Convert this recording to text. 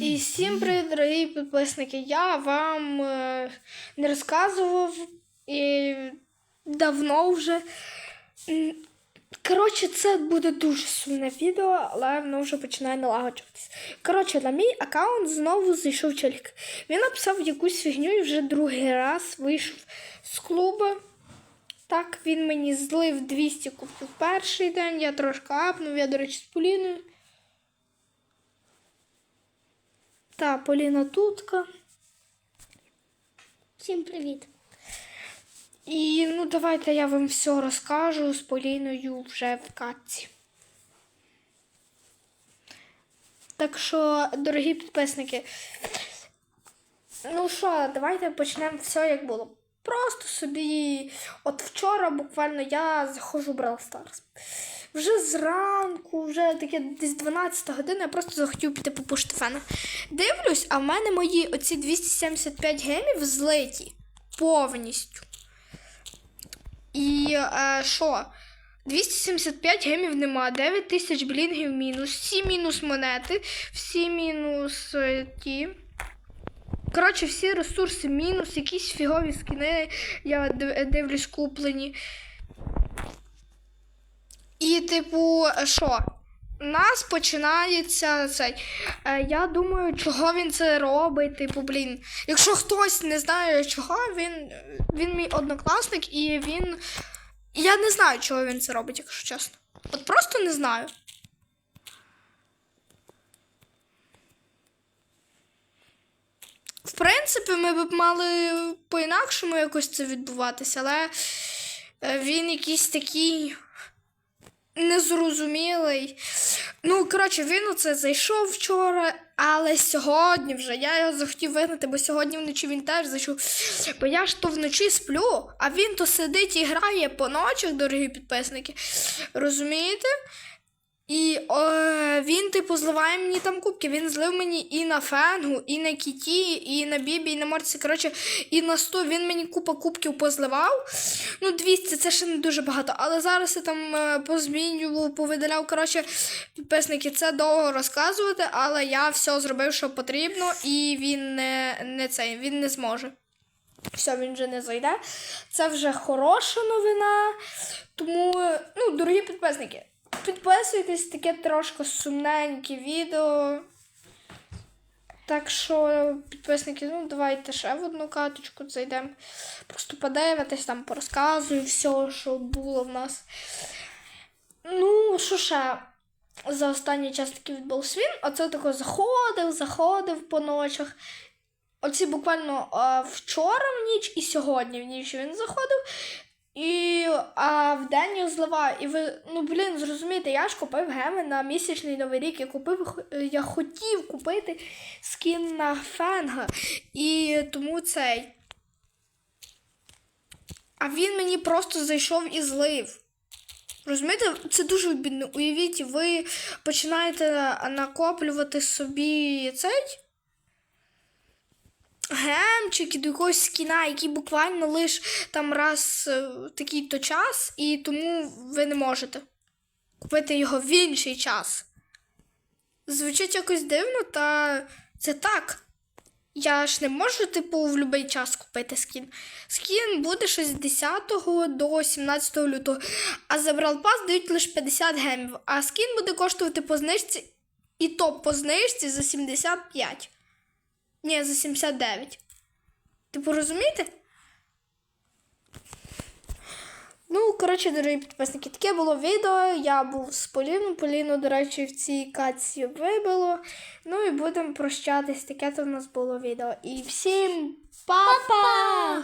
І всім привіт, дорогі підписники. Я вам е, не розказував і давно вже. Коротше, це буде дуже сумне відео, але воно вже починає налагоджуватись. Коротше, на мій аккаунт знову зайшов чоловік. Він написав якусь фігню і вже другий раз вийшов з клубу. Так, він мені злив 200 кубків перший день, я трошки апнув, я, до речі, з Поліною. Та Поліна Тутка. Всім привіт. І ну давайте я вам все розкажу з Поліною вже в катці. Так що, дорогі підписники, ну що, давайте почнемо все як було. Просто собі, от вчора буквально я заходжу в Brawl Stars. Вже зранку, вже таке десь 12 година, я просто захотів піти по Штефана. Дивлюсь, а в мене мої оці 275 гемів злиті повністю. І е, що? 275 гемів нема, 9 тисяч блінгів мінус, всі мінус монети, всі мінус е, ті. Коротше, всі ресурси мінус, якісь фігові скини, я див- дивлюсь, куплені. І, типу, що? У нас починається цей. Е, я думаю, чого він це робить. Типу, блін. Якщо хтось не знає чого, він, він мій однокласник і він. Я не знаю, чого він це робить, якщо чесно. От просто не знаю. В принципі, ми б мали по-інакшому якось це відбуватися, але е, він якийсь такий незрозумілий. Ну, коротше, він оце зайшов вчора, але сьогодні вже я його захотів вигнати, бо сьогодні вночі він теж зайшов. Бо я ж то вночі сплю, а він то сидить і грає по ночах, дорогі підписники. Розумієте? І е, він, типу, зливає мені там кубки. Він злив мені і на Фенгу, і на Кіті, і на Бібі, і на Морці. Коротше, і на 100 він мені купа кубків позливав. Ну, 200 це ще не дуже багато. Але зараз я там е, позмінював, повидаляв. Коротше, підписники, це довго розказувати, але я все зробив, що потрібно, і він не, не цей, він не зможе. Все, він вже не зайде. Це вже хороша новина. Тому, ну, дорогі підписники, підписуйтесь, таке трошки сумненьке відео. Так що, підписники, ну давайте ще в одну каточку зайдемо. Просто подивитись, там порозказую все, що було в нас. Ну, що ще за останній час такий відбувся він? Оце тако заходив, заходив по ночах. Оці буквально а, вчора в ніч і сьогодні в ніч він заходив. А в день його зливаю. І ви, ну блін, зрозумієте, я ж купив геми на місячний новий рік. Я купив, я хотів купити скін на фенга. І тому цей. А він мені просто зайшов і злив. Розумієте, це дуже обідно. Уявіть, ви починаєте накоплювати собі цей гемчик і до якогось скіна, який буквально лише там раз е, такий-то час, і тому ви не можете купити його в інший час. Звучить якось дивно, та це так. Я ж не можу, типу, в будь-який час купити скін. Скін буде щось з 10 до 17 лютого, а за Pass дають лише 50 гемів, а скін буде коштувати по знижці, і то по знижці за 75. Ні, за 79. Типу, розумієте? Ну, коротше, дорогі підписники, таке було відео. Я був з Поліном. Поліну, до речі, в цій каці вибило. Ну і будемо прощатись. Таке то в нас було відео. І всім па-па!